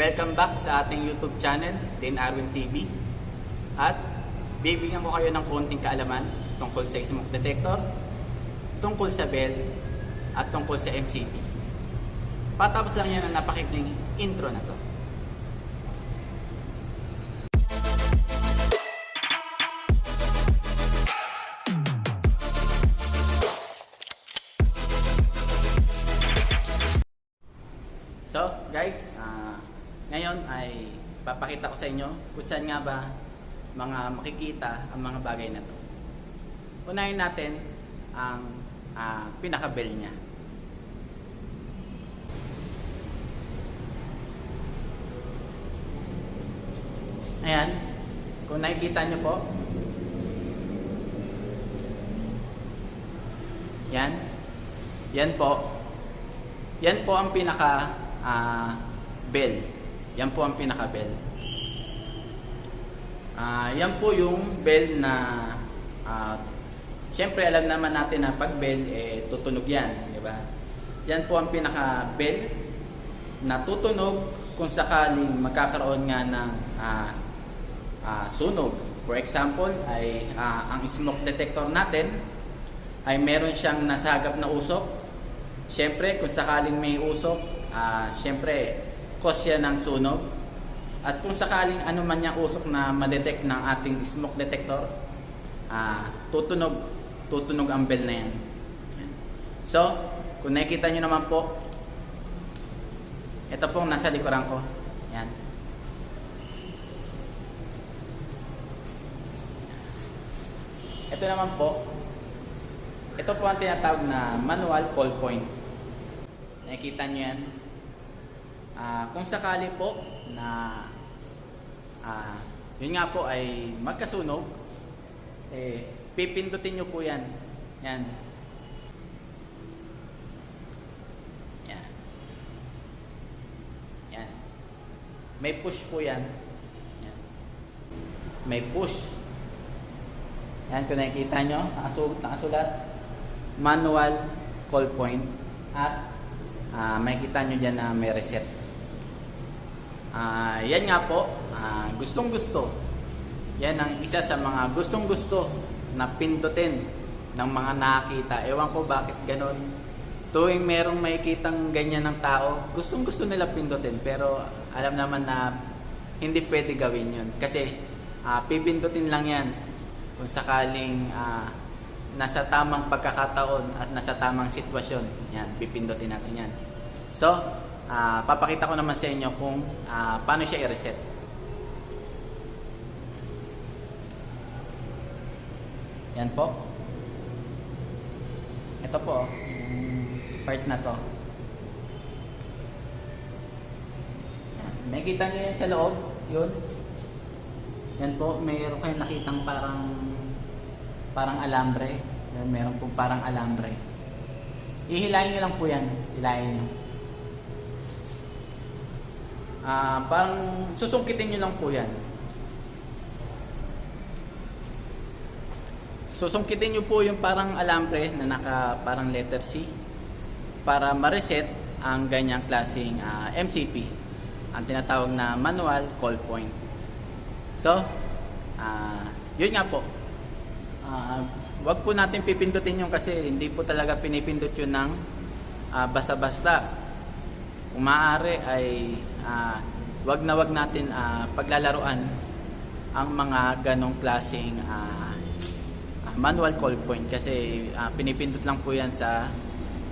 Welcome back sa ating YouTube channel, Tin Arwin TV. At bibigyan ko kayo ng konting kaalaman tungkol sa smoke detector, tungkol sa bell, at tungkol sa MCP. Patapos lang yan ang napakikling intro na to. So, guys, ngayon ay papakita ko sa inyo kung saan nga ba mga makikita ang mga bagay na to. Unahin natin ang ah, pinaka-bell niya. Ayan, kung nakikita nyo po, yan, yan po, yan po ang pinaka ah, bell. Yan po ang pinaka bell. Ah, yan po yung bell na ah, Siyempre alam naman natin na pag bell eh tutunog yan, di ba? Yan po ang pinaka bell na tutunog kung sakaling magkakaroon nga ng ah, ah, sunog. For example, ay ah, ang smoke detector natin ay meron siyang nasagap na usok Siyempre, kung sakaling may usok, ah, siyempre, yan ng sunog. At kung sakaling ano man yung usok na madetect ng ating smoke detector, ah, tutunog, tutunog ang bell na. Yan. So, kung nakikita nyo naman po, ito pong nasa likuran ko. Yan. Ito naman po, ito po ang tinatawag na manual call point. Nakikita nyo yan. Ah, kung sakali po na ah, yun nga po ay magkasunog, eh, pipindutin nyo po yan. Yan. Yan. Yan. May push po yan. Yan. May push. Yan, kung nakikita nyo, nakasulat, nakasulat manual call point at ah, makikita nyo dyan na may reset. Ah, yan nga po, ah, gustong gusto. Yan ang isa sa mga gustong gusto na pindutin ng mga nakakita. Ewan ko bakit ganun. Tuwing merong makikitang ganyan ng tao, gustong gusto nila pindutin. Pero alam naman na hindi pwede gawin yun. Kasi ah, pipindutin lang yan kung sakaling ah, nasa tamang pagkakataon at nasa tamang sitwasyon. Yan, pipindutin natin yan. So, ah, papakita ko naman sa inyo kung ah, paano siya i-reset. Yan po. Ito po, part na to. May kita nyo yan sa loob, yun. Yan po, mayroon kayong nakitang parang parang alambre. Yan, meron po parang alambre. Ihilayin nyo lang po yan. Hilayin nyo. Ah, parang susungkitin nyo lang po yan. Susungkitin nyo po yung parang alambre na naka parang letter C para ma-reset ang ganyang klaseng ah, MCP. Ang tinatawag na manual call point. So, ah, yun nga po. Ah, wag po natin pipindutin yung kasi hindi po talaga pinipindot yun ng ah, basta-basta. Kung maaari ay ah, wag na wag natin ah, paglalaruan ang mga ganong klaseng ah, ah, manual call point kasi ah, pinipindot lang po yan sa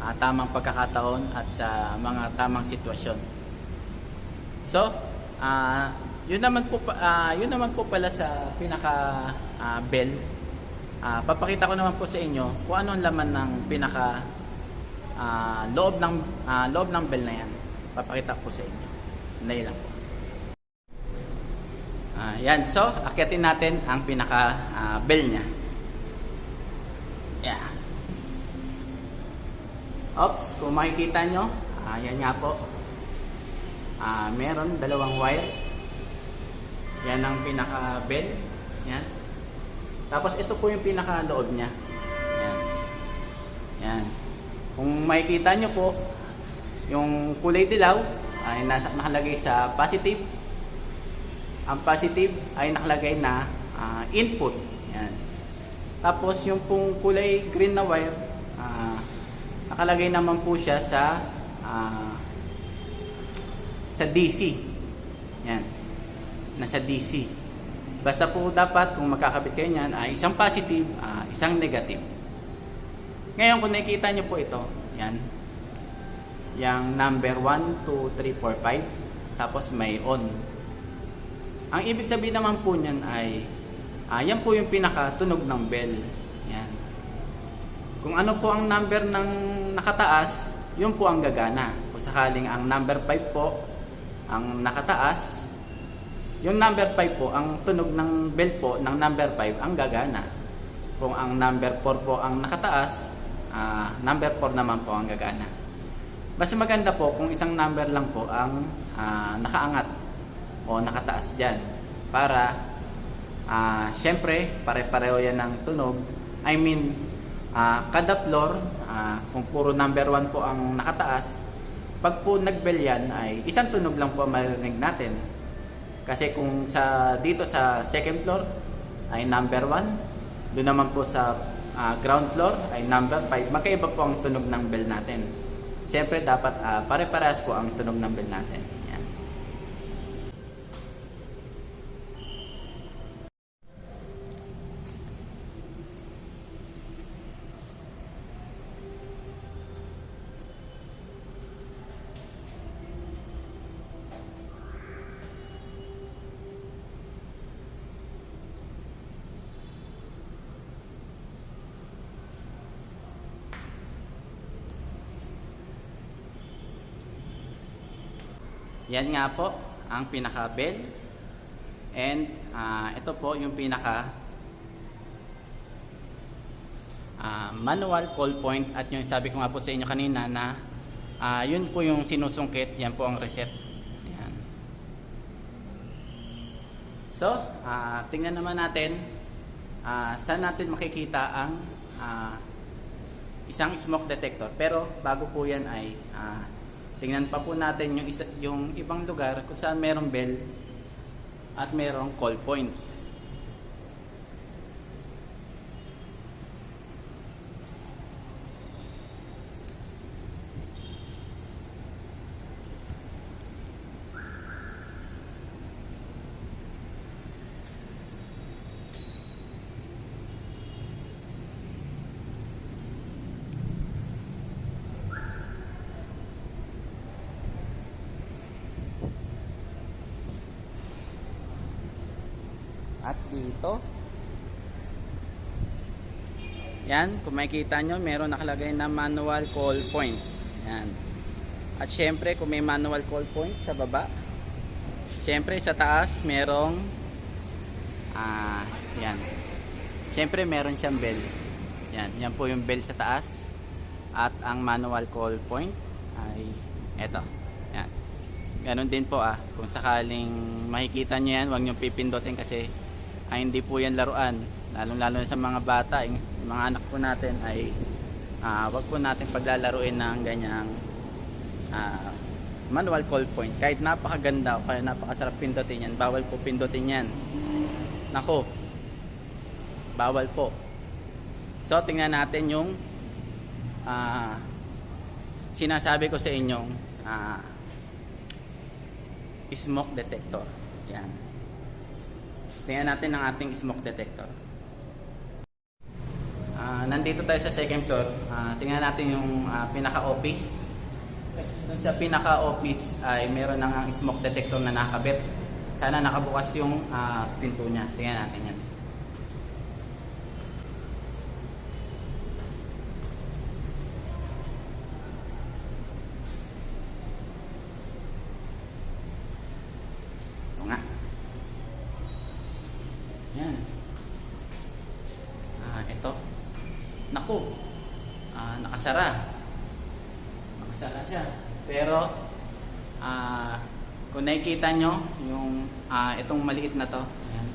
ah, tamang pagkakataon at sa mga tamang sitwasyon. So, ah, yun naman po ah, yun naman po pala sa pinaka ah, bell. Ah, papakita ko naman po sa inyo kung ano ang laman ng pinaka ah, loob ng ah, loob ng bell na yan. Papakita ko sa inyo. Dahil lang po. Ah, yan, so akyatin natin ang pinaka ah, bell niya. Yan. Oops, kung makikita nyo, ah, yan nga po. Ah, meron dalawang wire. Yan ang pinaka bell. Yan. Tapos ito po yung pinaka loob niya. Yan. Yan. Kung makikita nyo po, yung kulay dilaw ay nasa, nakalagay sa positive. Ang positive ay nakalagay na ah, input. Yan. Tapos yung pong kulay green na wire, ah, nakalagay naman po siya sa ah, sa DC. Yan. Nasa DC. Basta po dapat kung magkakabit kayo niyan ay isang positive, ah, isang negative. Ngayon kung nakikita niyo po ito, yan. Yang number 1, 2, 3, 4, 5. Tapos may on. Ang ibig sabihin naman po niyan ay ah, yan po yung pinakatunog ng bell. Yan. Kung ano po ang number ng nakataas, yun po ang gagana. Kung sakaling ang number 5 po ang nakataas, yung number 5 po, ang tunog ng bell po ng number 5 ang gagana. Kung ang number 4 po ang nakataas, ah, number 4 naman po ang gagana. Mas maganda po kung isang number lang po ang ah, nakaangat o nakataas dyan. Para, ah, syempre, pare-pareho yan ng tunog. I mean, ah, kada floor, ah, kung puro number 1 po ang nakataas, pag po nag-bell yan ay isang tunog lang po ang maririnig natin. Kasi kung sa dito sa second floor ay number 1, doon naman po sa ah, ground floor ay number 5, magkaiba po ang tunog ng bell natin. Siyempre dapat ah, pare-parehas po ang tunog ng bell natin. Yan. Nga po ang pinaka bell. And ah, ito po yung pinaka ah, manual call point at yung sabi ko nga po sa inyo kanina na ah, yun po yung sinusungkit, yan po ang reset. Yan. So, ah, tingnan naman natin ah, saan natin makikita ang ah, isang smoke detector. Pero bago po yan ay ah, tingnan pa po natin yung, isa, yung ibang lugar kung saan merong bell at merong call point. At dito, yan, kung makikita nyo, meron nakalagay na manual call point. Yan. At syempre, kung may manual call point sa baba, syempre sa taas, merong, ah, yan. Syempre, meron siyang bell. Yan, yan po yung bell sa taas. At ang manual call point ay eto. Yan. Ganon din po ah. Kung sakaling makikita nyo yan, huwag nyo pipindutin kasi ay hindi po yan laruan. Lalong lalo sa mga bata, yung mga anak po natin ay ah, wag po natin paglalaruin ng ganyang ah, manual call point. Kahit napakaganda o kaya napakasarap pindutin yan, bawal po pindutin yan. Nako, bawal po. So, tingnan natin yung ah, sinasabi ko sa inyong ah, smoke detector. Yan. Tingnan natin ang ating smoke detector. Ah, nandito tayo sa second floor. Ah, tingnan natin yung ah, pinaka-office. Dun sa pinaka-office ay meron ang smoke detector na nakabit. Sana nakabukas yung ah, pinto niya. Tingnan natin yan. Ito nga. Yan. Ah, ito. Naku. Ah, nakasara. Nakasara siya. Pero ah kung nakikita nyo yung ah, itong maliit na to. Yan.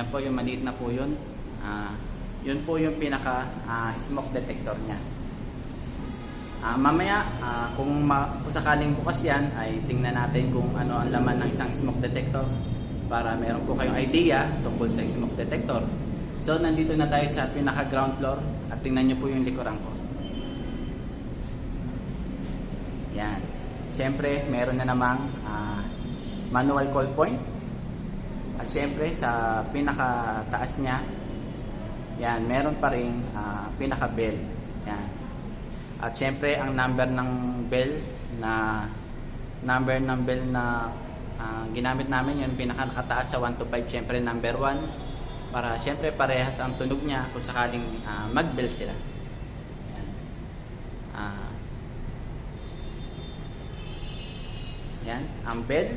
Yan po yung maliit na po yun. Ah, yun po yung pinaka ah, smoke detector niya. Ah, mamaya, ah, kung, ma- sakaling bukas yan, ay tingnan natin kung ano ang laman ng isang smoke detector para meron po kayong idea tungkol sa smoke detector. So, nandito na tayo sa pinaka ground floor at tingnan nyo po yung likuran ko. Yan. Siyempre, meron na namang ah, manual call point. At siyempre, sa pinaka taas niya, yan, meron pa rin ah, pinaka bell. Yan. At syempre, ang number ng bell na number ng bell na ah, ginamit namin yun, pinaka nakataas sa 1 to 5, syempre number 1 para syempre parehas ang tunog niya kung sakaling ah, mag-bell sila. Yan. Ah, yan, ang bell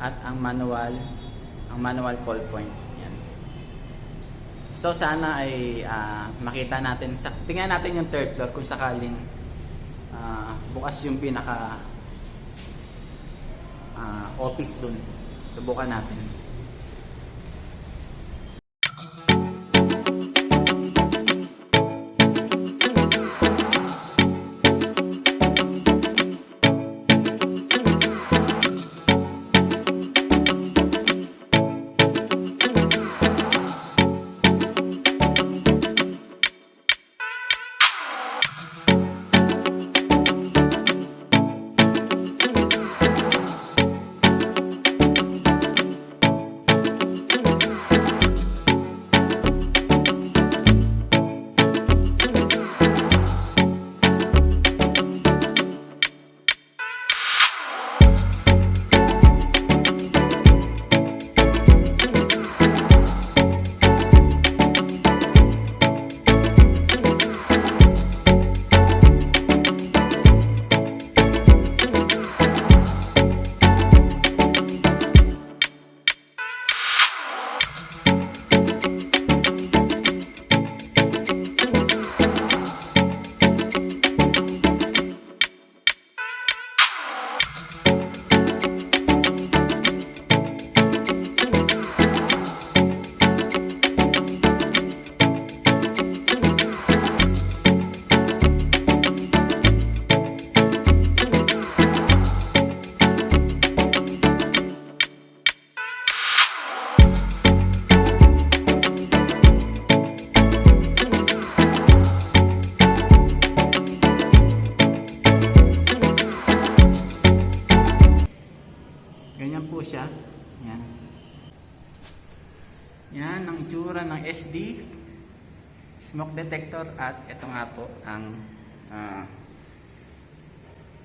at ang manual ang manual call point. Yan. So sana ay ah, makita natin, sa, tingnan natin yung third floor kung sakaling ah, bukas yung pinaka ah, office dun. Subukan natin. Detector at ito nga po ang ah,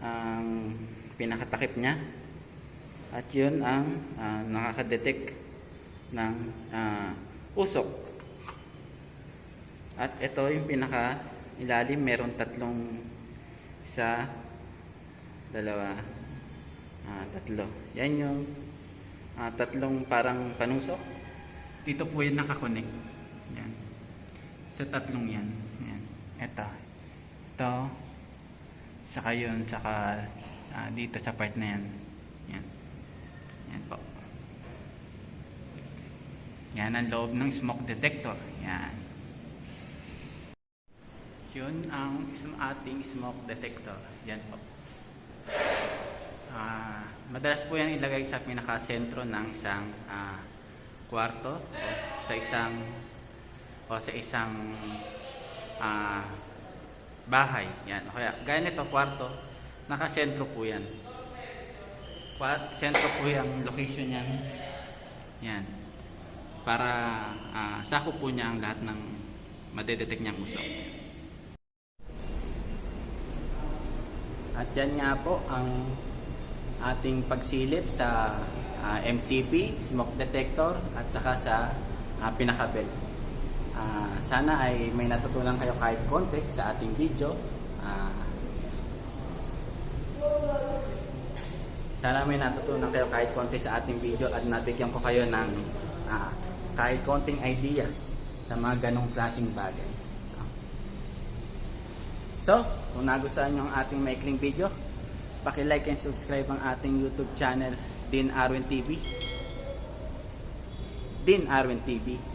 ang pinakatakip niya at yun ang ah, nakaka-detect ng ah, usok at ito yung pinaka ilalim meron tatlong isa dalawa Ah, tatlo. Yan yung ah, tatlong parang panusok. Dito po yung nakakonect. Sa tatlong yan. Yan. Ito. Ito. Saka yun. Saka ah, dito sa part na yan. Yan. Yan po. Yan ang loob ng smoke detector. Yan. Yun ang ating smoke detector. Yan po. Ah, madalas po yan ilagay sa pinaka-sentro ng isang ah, kwarto o sa isang o sa isang ah, bahay. Yan. Kaya gaya nito kwarto, naka-sentro po yan. Sentro po yung location yan. Yan. Para ah, sakop po niya ang lahat ng madedetect niyang usok. At yan nga po ang ating pagsilip sa ah, MCP, smoke detector at saka sa uh, pinakabel. Ah, sana ay may natutunan kayo kahit konti sa ating video. Ah, sana may natutunan kayo kahit konti sa ating video at nabigyan ko kayo ng ah, kahit konting idea sa mga ganong klaseng bagay. So, kung nagustuhan nyo ang ating maikling video, paki-like and subscribe ang ating YouTube channel, Din Arwin TV. Din Arwin TV.